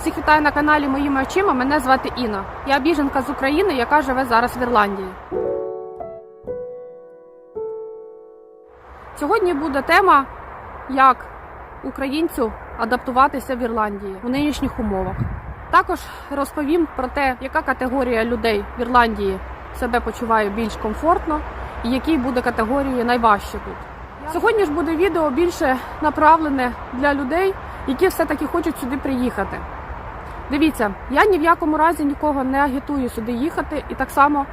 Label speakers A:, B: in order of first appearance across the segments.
A: Всіх вітаю на каналі Моїми очима. Мене звати Інна. Я біженка з України, яка живе зараз в Ірландії. Сьогодні буде тема, як українцю адаптуватися в Ірландії у нинішніх умовах. Також розповім про те, яка категорія людей в Ірландії себе почуває більш комфортно і якій буде категорії найважче тут. Сьогодні ж буде відео більше направлене для людей, які все-таки хочуть сюди приїхати. Дивіться, я ні в якому разі нікого не агітую сюди їхати, і так само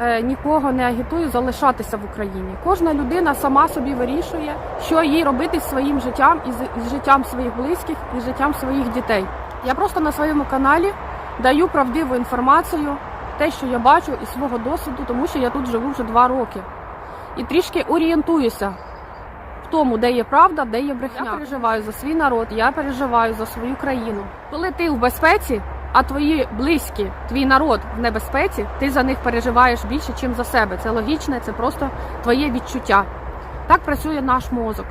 A: е, нікого не агітую залишатися в Україні. Кожна людина сама собі вирішує, що їй робити зі своїм життям і з, з життям своїх близьких, і з життям своїх дітей. Я просто на своєму каналі даю правдиву інформацію, те, що я бачу із свого досвіду, тому що я тут живу вже два роки. І трішки орієнтуюся тому, де є правда, де є брехня. Я переживаю за свій народ, я переживаю за свою країну. Коли ти в безпеці, а твої близькі, твій народ в небезпеці, ти за них переживаєш більше, ніж за себе. Це логічне, це просто твоє відчуття. Так працює наш мозок.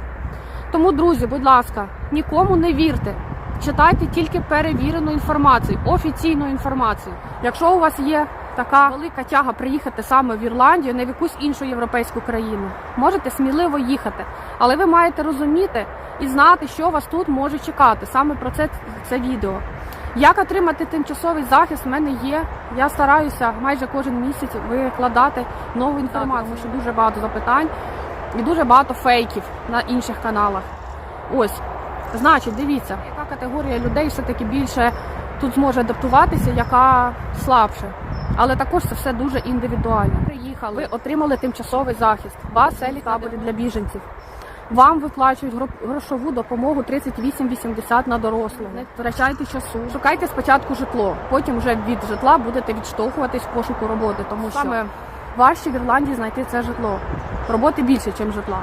A: Тому, друзі, будь ласка, нікому не вірте. Читайте тільки перевірену інформацію, офіційну інформацію. Якщо у вас є така велика тяга приїхати саме в Ірландію, не в якусь іншу європейську країну, можете сміливо їхати, але ви маєте розуміти і знати, що вас тут може чекати. Саме про це це відео. Як отримати тимчасовий захист? в мене є. Я стараюся майже кожен місяць викладати нову інформацію, тому що дуже багато запитань і дуже багато фейків на інших каналах. Ось, значить, дивіться, яка категорія людей все-таки більше тут зможе адаптуватися, яка слабше. Але також це все дуже індивідуально. Приїхали, ви отримали тимчасовий захист, вас селі табори для біженців. Вам виплачують грошову допомогу 38,80 на дорослого. Не втрачайте часу. Шукайте спочатку житло, потім вже від житла будете відштовхуватись в пошуку роботи, тому що саме важче в Ірландії знайти це житло. Роботи більше, ніж житла.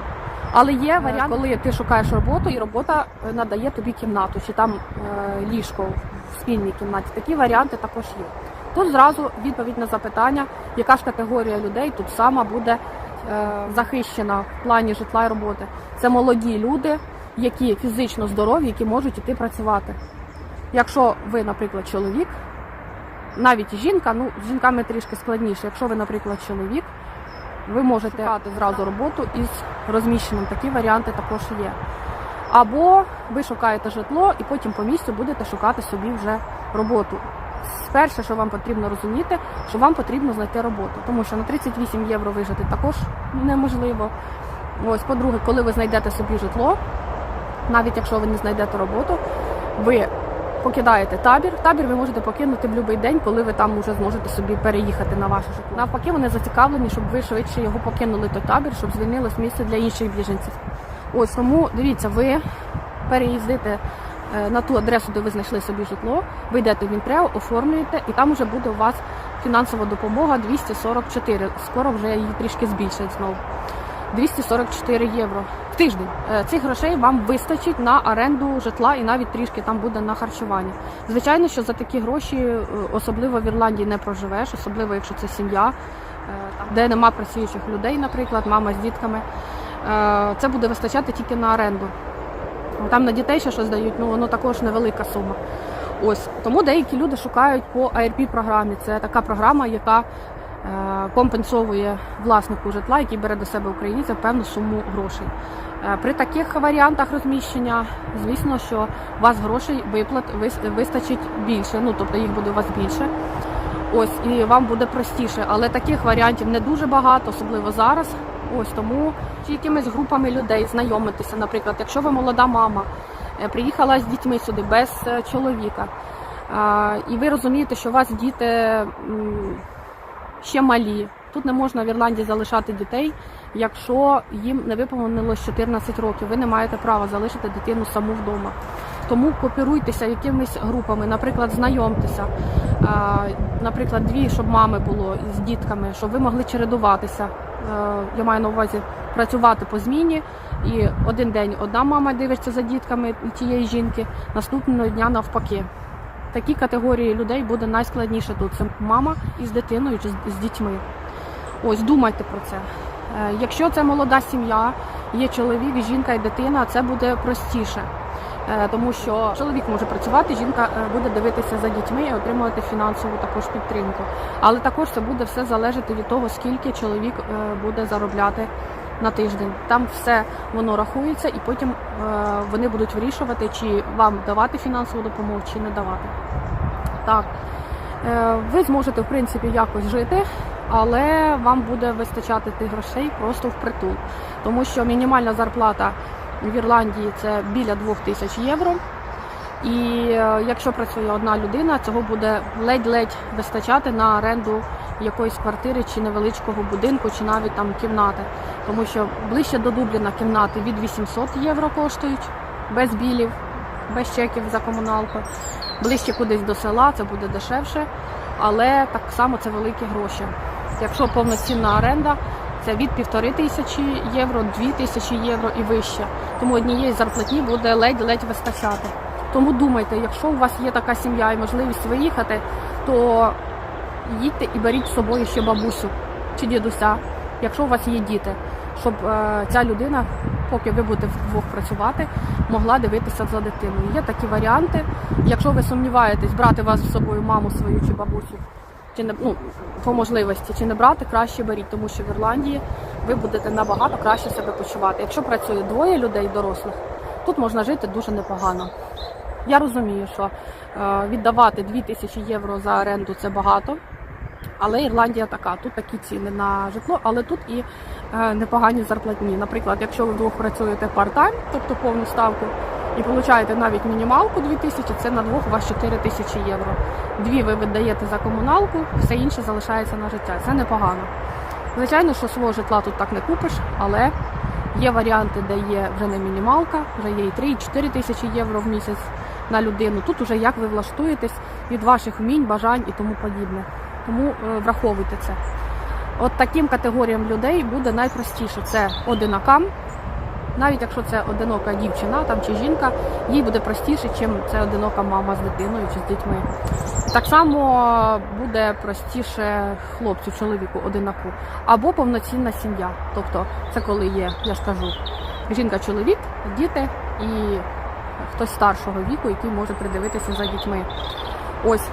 A: Але є варіант, коли ти шукаєш роботу, і робота е, надає тобі кімнату, чи там е, ліжко в спільній кімнаті. Такі варіанти також є. Тут зразу відповідь на запитання, яка ж категорія людей тут сама буде е, захищена в плані житла і роботи. Це молоді люди, які фізично здорові, які можуть іти працювати. Якщо ви, наприклад, чоловік, навіть жінка, ну з жінками трішки складніше. Якщо ви, наприклад, чоловік, ви можете шукати зразу роботу із розміщенням. Такі варіанти також є. Або ви шукаєте житло і потім по місцю будете шукати собі вже роботу. Перше, що вам потрібно розуміти, що вам потрібно знайти роботу, тому що на 38 євро вижити також неможливо. Ось, по-друге, коли ви знайдете собі житло, навіть якщо ви не знайдете роботу, ви покидаєте табір. Табір ви можете покинути в будь-який день, коли ви там вже зможете собі переїхати на ваше житло. Навпаки, вони зацікавлені, щоб ви швидше його покинули той табір, щоб звільнилось місце для інших біженців. Ось тому дивіться, ви переїздите на ту адресу, де ви знайшли собі житло, ви йдете в Інтрео, оформлюєте, і там вже буде у вас фінансова допомога 244. Скоро вже її трішки збільшать знову. 244 євро в тиждень. Е, Цих грошей вам вистачить на оренду житла і навіть трішки там буде на харчування. Звичайно, що за такі гроші, е, особливо в Ірландії, не проживеш, особливо якщо це сім'я, е, де нема працюючих людей, наприклад, мама з дітками. Е, Це буде вистачати тільки на оренду. Там на дітей ще щось дають, ну воно також невелика сума. Ось тому деякі люди шукають по ARP програмі. Це така програма, яка е, компенсовує власнику житла, який бере до себе українця певну суму грошей. Е, При таких варіантах розміщення, звісно, що у вас грошей виплат вистачить більше, ну тобто їх буде у вас більше. Ось і вам буде простіше, але таких варіантів не дуже багато, особливо зараз. Ось тому чи якимись групами людей знайомитися, наприклад, якщо ви молода мама, е, приїхала з дітьми сюди без е, чоловіка, і ви розумієте, що у вас діти ще малі. Тут не можна в Ірландії залишати дітей, якщо їм не виповнилось 14 років. Ви не маєте права залишити дитину саму вдома. Тому кооперуйтеся якимись групами, наприклад, знайомтеся. Наприклад, дві, щоб мами було з дітками, щоб ви могли чередуватися. Е, Я маю на увазі працювати по зміні. І один день одна мама дивиться за дітками тієї жінки, наступного дня навпаки. Такі категорії людей буде найскладніше тут. Це мама із дитиною чи з- дітьми. Ось думайте про це. Е, Якщо це молода сім'я, є чоловік, жінка і дитина, це буде простіше. Е, Тому що чоловік може працювати, жінка е, буде дивитися за дітьми і отримувати фінансову також підтримку. Але також це буде все залежати від того, скільки чоловік е, буде заробляти на тиждень. Там все воно рахується, і потім вони будуть вирішувати, чи вам давати фінансову допомогу, чи не давати. Так, ви зможете в принципі якось жити, але вам буде вистачати тих грошей просто впритул. Тому що мінімальна зарплата в Ірландії це біля 2000 євро. І е, якщо працює одна людина, цього буде ледь-ледь вистачати на оренду якоїсь квартири чи невеличкого будинку, чи навіть там кімнати. Тому що ближче до Дубліна кімнати від 800 євро коштують без білів, без чеків за комуналку. Ближче кудись до села це буде дешевше, але так само це великі гроші. Якщо повноцінна оренда, це від півтори тисячі євро, дві тисячі євро і вище. Тому однієї зарплатні буде ледь-ледь вистачати. Тому думайте, якщо у вас є така сім'я і можливість виїхати, то їдьте і беріть з собою ще бабусю чи дідуся, якщо у вас є діти, щоб е, ця людина, поки ви будете вдвох працювати, могла дивитися за дитиною. Є такі варіанти. Якщо ви сумніваєтесь, брати вас з собою маму свою чи бабусю, чи не ну, по можливості, чи не брати, краще беріть, тому що в Ірландії ви будете набагато краще себе почувати. Якщо працює двоє людей дорослих, тут можна жити дуже непогано. Я розумію, що е, віддавати 2000 євро за оренду це багато. Але Ірландія така, тут такі ціни на житло, але тут і е, непогані зарплатні. Наприклад, якщо ви вдвох працюєте part-time, тобто повну ставку, і получаєте навіть мінімалку 2000, це на двох у вас 4000 євро. Дві ви видаєте за комуналку, все інше залишається на життя. Це непогано. Звичайно, що свого житла тут так не купиш, але є варіанти, де є вже не мінімалка, вже є і 3, і 4 тисячі євро в місяць на людину. Тут уже як ви влаштуєтесь від ваших вмінь, бажань і тому подібне. Тому е, враховуйте це. От таким категоріям людей буде найпростіше це одинакам. Навіть якщо це одинока дівчина там чи жінка, їй буде простіше, чим це одинока мама з дитиною чи з дітьми. Так само буде простіше хлопцю, чоловіку, одинаку, або повноцінна сім'я. Тобто, це коли є, я ж кажу, жінка, чоловік, діти і хтось старшого віку, який може придивитися за дітьми. Ось.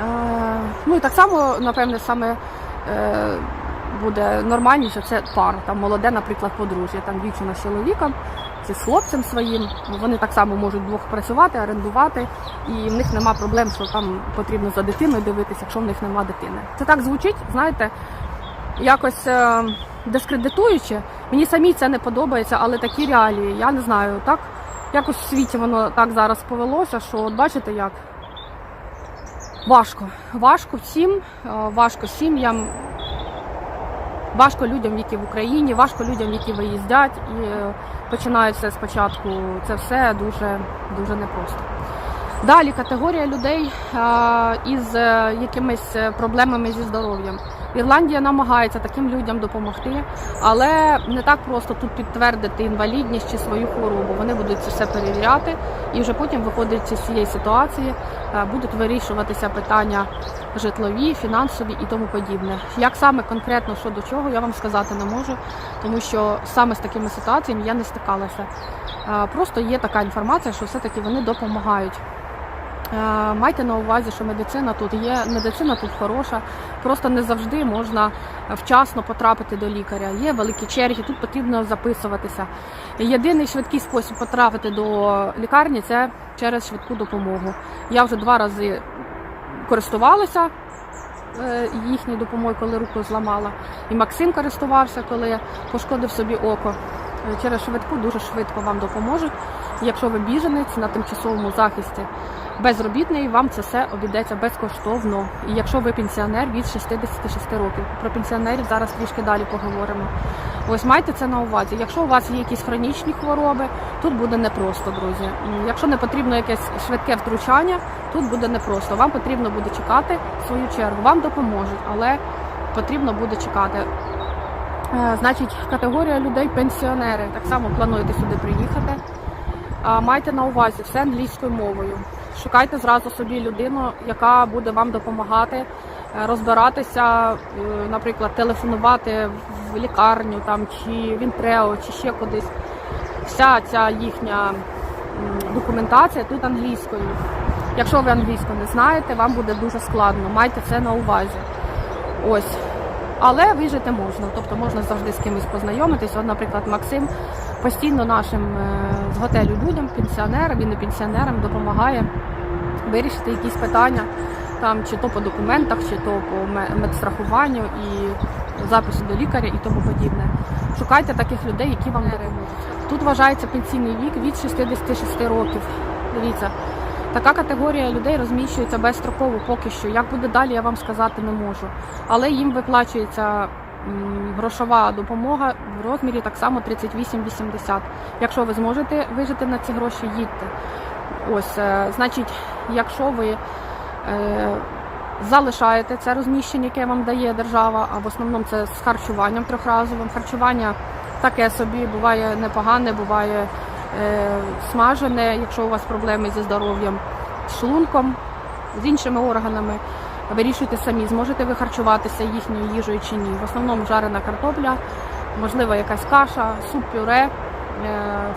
A: Е, ну і так само, напевне, саме е, буде нормальніше, це пара. Там молоде, наприклад, подружжя, там дівчина з чоловіком, чи з хлопцем своїм. Вони так само можуть двох працювати, орендувати, і в них нема проблем, що там потрібно за дитиною дивитися, якщо в них нема дитини. Це так звучить, знаєте, якось е, дискредитуюче. Мені самі це не подобається, але такі реалії. Я не знаю, так якось в світі воно так зараз повелося, що от бачите як. Важко. Важко всім, е, важко сім'ям, важко людям, які в Україні, важко людям, які виїздять і е, спочатку. Це все дуже, дуже непросто. Далі категорія людей е, із е, якимись проблемами зі здоров'ям. Ірландія намагається таким людям допомогти, але не так просто тут підтвердити інвалідність чи свою хворобу. Вони будуть це все перевіряти, і вже потім, виходячи з цієї ситуації, будуть вирішуватися питання житлові, фінансові і тому подібне. Як саме конкретно що до чого, я вам сказати не можу, тому що саме з такими ситуаціями я не стикалася. Просто є така інформація, що все-таки вони допомагають. Майте на увазі, що медицина тут є, медицина тут хороша, просто не завжди можна вчасно потрапити до лікаря. Є великі черги, тут потрібно записуватися. Єдиний швидкий спосіб потрапити до лікарні це через швидку допомогу. Я вже два рази користувалася е, їхньою допомогою, коли руку зламала. І Максим користувався, коли пошкодив собі око. Е, Через швидку дуже швидко вам допоможуть. Якщо ви біженець на тимчасовому захисті безробітний, вам це все обійдеться безкоштовно. І якщо ви пенсіонер від 66 років, про пенсіонерів зараз трішки далі поговоримо. Ось майте це на увазі. Якщо у вас є якісь хронічні хвороби, тут буде непросто, друзі. Якщо не потрібно якесь швидке втручання, тут буде непросто. Вам потрібно буде чекати свою чергу. Вам допоможуть, але потрібно буде чекати. Е, Значить, категорія людей пенсіонери. Так само плануєте сюди приїхати. Майте на увазі все англійською мовою. Шукайте зразу собі людину, яка буде вам допомагати е, розбиратися, е, наприклад, телефонувати в лікарню там, чи в інтрео, чи ще кудись. Вся ця їхня документація тут англійською. Якщо ви англійську не знаєте, вам буде дуже складно. Майте це на увазі. Ось. Але вижити можна, тобто можна завжди з кимось познайомитись. От, наприклад, Максим постійно нашим е, з готелю людям, пенсіонерам і не пенсіонерам допомагає вирішити якісь питання, там чи то по документах, чи то по ме- медстрахуванню і запису до лікаря і тому подібне. Шукайте таких людей, які вам допоможуть. Тут вважається пенсійний вік від 66 років. Дивіться, така категорія людей розміщується безстроково поки що. Як буде далі, я вам сказати не можу. Але їм виплачується грошова допомога в розмірі так само 38,80. Якщо ви зможете вижити на ці гроші, їдьте. Ось, е, значить, якщо ви е, залишаєте це розміщення, яке вам дає держава, а в основному це з харчуванням трьохразовим. Харчування таке собі буває непогане, буває е, смажене, якщо у вас проблеми зі здоров'ям, з шлунком, з іншими органами. Вирішуйте самі, зможете ви харчуватися їхньою їжею чи ні. В основному жарена картопля, можливо, якась каша, суп пюре, е,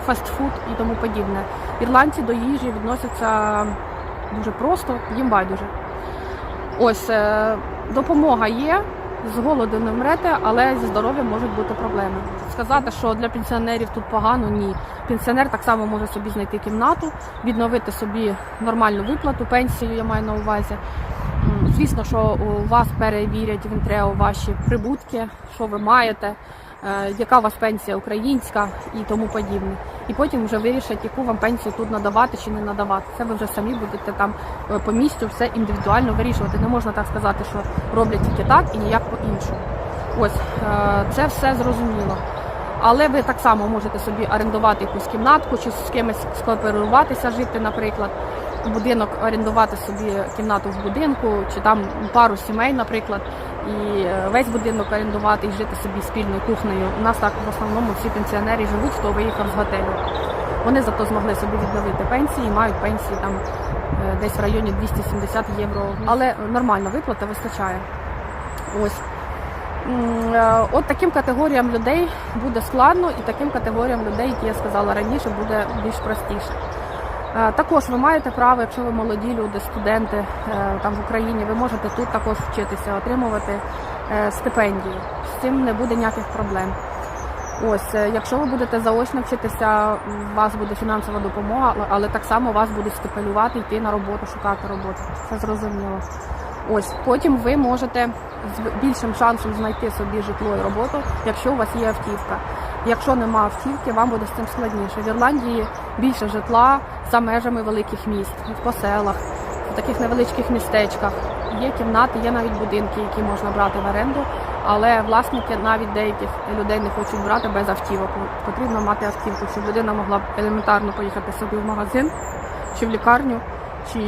A: фастфуд і тому подібне. Ірландці до їжі відносяться дуже просто, їм байдуже. Ось е, допомога є. З голоду не вмрете, але зі здоров'ям можуть бути проблеми. Сказати, що для пенсіонерів тут погано, ні. Пенсіонер так само може собі знайти кімнату, відновити собі нормальну виплату, пенсію, я маю на увазі. Звісно, що у вас перевірять в інтрео ваші прибутки, що ви маєте, е, яка у вас пенсія українська і тому подібне. І потім вже вирішать, яку вам пенсію тут надавати чи не надавати. Це ви вже самі будете там е, по місцю все індивідуально вирішувати. Не можна так сказати, що роблять тільки так і ніяк по-іншому. Ось е, це все зрозуміло. Але ви так само можете собі орендувати якусь кімнатку чи з кимось скооперуватися, жити, наприклад, будинок орендувати собі кімнату в будинку, чи там пару сімей, наприклад, і е, весь будинок орендувати і жити собі спільною кухнею. У нас так в основному всі пенсіонери живуть, хто виїхав з готелю. Вони зато змогли собі відновити пенсії, мають пенсії там е, десь в районі 270 євро. Але нормальна виплата вистачає. Ось. Е, От таким категоріям людей буде складно, і таким категоріям людей, які я сказала раніше, буде більш простіше. Е, Також ви маєте право, якщо ви молоді люди, студенти е, там в Україні, ви можете тут також вчитися, отримувати е, стипендії. З цим не буде ніяких проблем. Ось, якщо ви будете заочно вчитися, у вас буде фінансова допомога, але- так само вас будуть стипендувати, йти на роботу, шукати роботу. Це зрозуміло. Ось потім ви можете з більшим шансом знайти собі житло і роботу, якщо у вас є автівка. Якщо нема автівки, вам буде з цим складніше. В Ірландії більше житла за межами великих міст, по селах, в таких невеличких містечках. Є кімнати, є навіть будинки, які можна брати в оренду, але власники навіть деяких людей не хочуть брати без автівок. Потрібно мати автівку, щоб людина могла елементарно поїхати собі в магазин чи в лікарню чи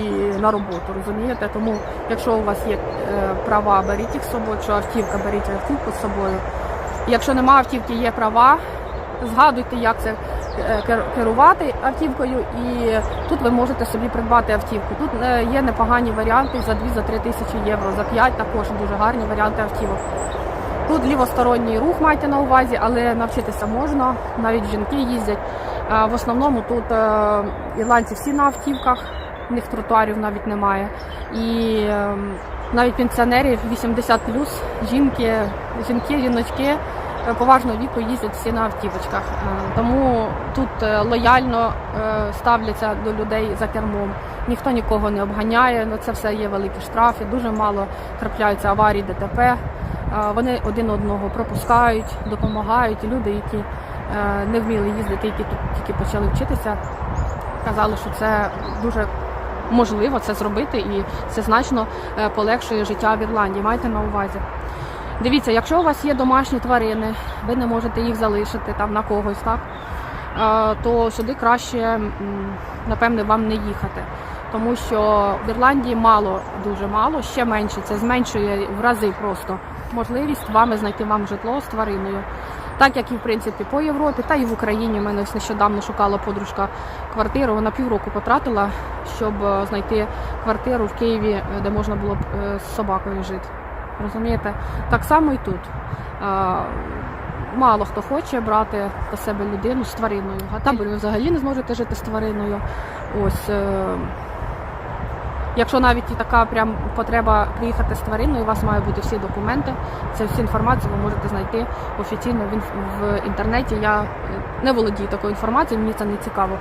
A: на роботу, розумієте? Тому, якщо у вас є е, права, беріть їх з собою, якщо автівка, беріть автівку з собою. Якщо немає автівки, є права, згадуйте, як це е, керувати автівкою, і тут ви можете собі придбати автівку. Тут е, є непогані варіанти за 2-3 тисячі євро, за 5 також дуже гарні варіанти автівок. Тут лівосторонній рух майте на увазі, але навчитися можна, навіть жінки їздять. В основному тут е, ірландці всі на автівках, в них тротуарів навіть немає. І е, навіть пенсіонерів 80 жінки, жінки, жіночки поважного віку їздять всі на автівочках. Е, Тому тут е, лояльно е, ставляться до людей за кермом. Ніхто нікого не обганяє, на це все є великі штрафи, дуже мало трапляються аварій, ДТП. Е, Вони один одного пропускають, допомагають. Люди, які е, не вміли їздити, які тут тільки почали вчитися, казали, що це дуже можливо це зробити, і це значно е, полегшує життя в Ірландії. Майте на увазі. Дивіться, якщо у вас є домашні тварини, ви не можете їх залишити там на когось, так то сюди краще, напевне, вам не їхати. Тому що в Ірландії мало, дуже мало, ще менше. Це зменшує в рази просто можливість вами знайти вам житло з твариною. Так як і в принципі по Європі, та і в Україні. У мене ось нещодавно шукала подружка квартиру. Вона півроку потратила, щоб е, знайти квартиру в Києві, е, де можна було б е, з собакою жити. Розумієте? Так само і тут. Мало хто хоче брати до себе людину з твариною. А там ви взагалі не зможете жити з твариною. Ось. Е, Якщо навіть і така прям потреба приїхати з твариною, у вас мають бути всі документи. Це всю інформацію ви можете знайти офіційно в інтернеті. Я е, не володію такою інформацією, мені це не цікаво.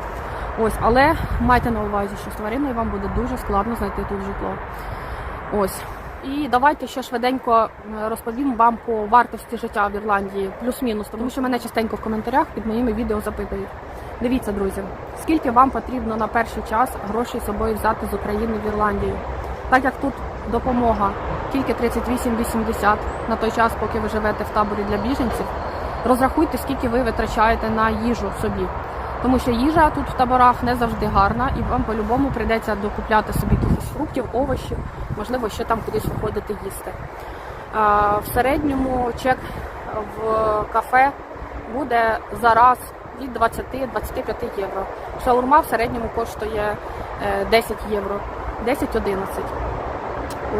A: Ось, але майте на увазі, що з твариною вам буде дуже складно знайти тут житло. Ось. І давайте ще швиденько е, розповім вам по вартості життя в Ірландії, плюс-мінус, тому що мене частенько в коментарях під моїми відео запитують. Дивіться, друзі, скільки вам потрібно на перший час грошей з собою взяти з України в Ірландію. Так як тут допомога тільки 38,80 на той час, поки ви живете в таборі для біженців, розрахуйте, скільки ви витрачаєте на їжу собі. Тому що їжа тут в таборах не завжди гарна, і вам по-любому прийдеться докупляти собі якихось фруктів, овочів, можливо, ще там кудись виходити їсти. В середньому чек в кафе буде зараз від 20-25 євро. Шаурма в середньому коштує е, 10 євро, 10-11.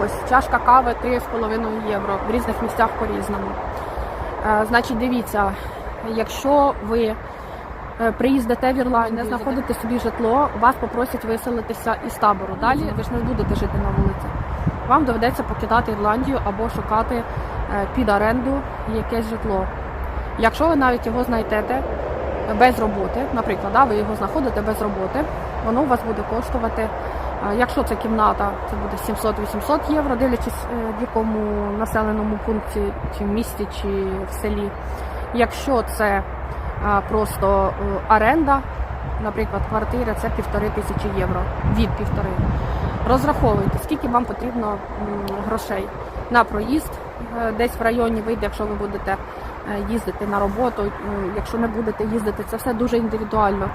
A: Ось чашка кави 3,5 євро в різних місцях по-різному. Е, Значить, дивіться, якщо ви е, приїздите в Ірландію, не знаходите собі житло, вас попросять виселитися із табору. Далі ви ж не будете жити на вулиці. Вам доведеться покидати Ірландію або шукати е, під оренду якесь житло. Якщо ви навіть його знайдете без роботи, наприклад, ви його знаходите без роботи, воно у вас буде коштувати, е, якщо це кімната, це буде 700-800 євро, дивлячись е, в якому населеному пункті, чи в місті, чи в селі. Якщо це е, просто е, оренда, наприклад, квартира, це півтори тисячі євро від півтори. Розраховуйте, скільки вам потрібно грошей на проїзд е, десь в районі вийде, якщо ви будете е, їздити на роботу. Якщо не будете їздити, це все дуже індивідуально.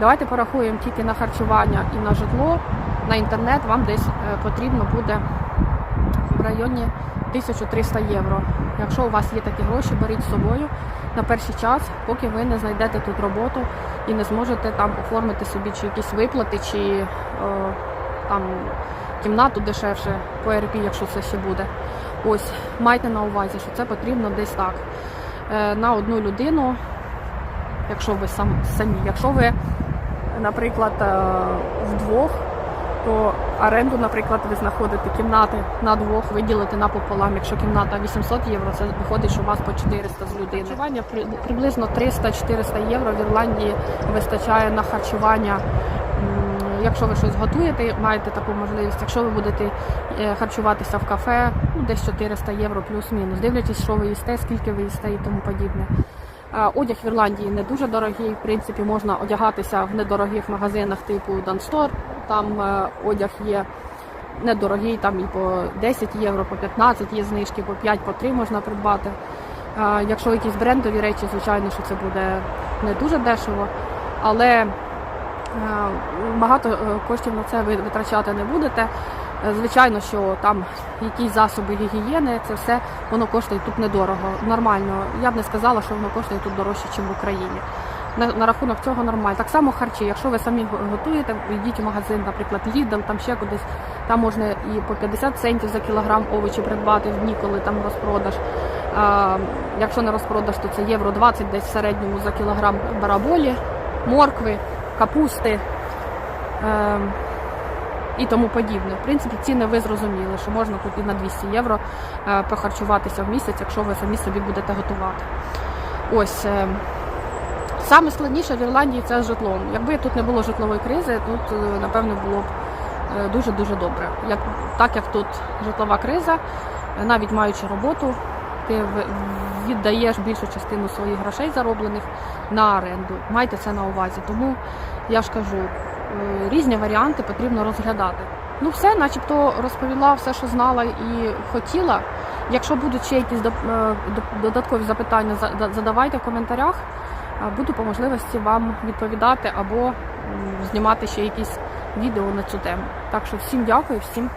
A: Давайте порахуємо тільки на харчування і на житло. На інтернет вам десь е, потрібно буде в районі 1300 євро. Якщо у вас є такі гроші, беріть з собою на перший час, поки ви не знайдете тут роботу і не зможете там оформити собі чи якісь виплати, чи там кімнату дешевше по РП, якщо це ще буде. Ось майте на увазі, що це потрібно десь так. Е, на одну людину, якщо ви сам, самі. Якщо ви, наприклад, е, вдвох, то оренду, наприклад, ви знаходите кімнати на двох, виділите напополам. Якщо кімната 800 євро, це виходить, що у вас по 400 з людини. Харчування приблизно 300-400 євро в Ірландії вистачає на харчування. Якщо ви щось готуєте, маєте таку можливість. Якщо ви будете е, харчуватися в кафе, ну, десь 400 євро плюс-мінус, дивлячись, що ви їсте, скільки ви їсте і тому подібне. Одяг в Ірландії не дуже дорогий. В принципі, можна одягатися в недорогих магазинах типу Данстор. Там е, одяг є недорогий, там і по 10 євро, по 15 є знижки, по 5, по 3 можна придбати. Якщо якісь брендові речі, звичайно, що це буде не дуже дешево, але багато е, коштів на це ви витрачати не будете. Е, Звичайно, що там якісь засоби гігієни, це все воно коштує тут недорого. Нормально. Я б не сказала, що воно коштує тут дорожче, ніж в Україні. На, на рахунок цього нормально. Так само харчі. Якщо ви самі готуєте, йдіть в магазин, наприклад, Lidl, там ще кудись, там можна і по 50 центів за кілограм овочі придбати в дні, коли там розпродаж. А, якщо не розпродаж, то це євро 20 десь в середньому за кілограм бараболі, моркви, капусти. Ем, і тому подібне. В принципі, ціни ви зрозуміли, що можна тут і на 200 євро е, похарчуватися в місяць, якщо ви самі собі будете готувати. Ось е, саме складніше в Ірландії це з житлом. Якби тут не було житлової кризи, тут е, напевно було б е, дуже дуже добре. Як так як тут житлова криза, е, навіть маючи роботу, ти віддаєш більшу частину своїх грошей зароблених на оренду. Майте це на увазі. Тому я ж кажу, е, різні варіанти потрібно розглядати. Ну, все, начебто розповіла все, що знала і хотіла. Якщо будуть ще якісь е, додаткові запитання, задавайте в коментарях. Буду по можливості вам відповідати або знімати ще якісь відео на цю тему. Так що всім дякую, всім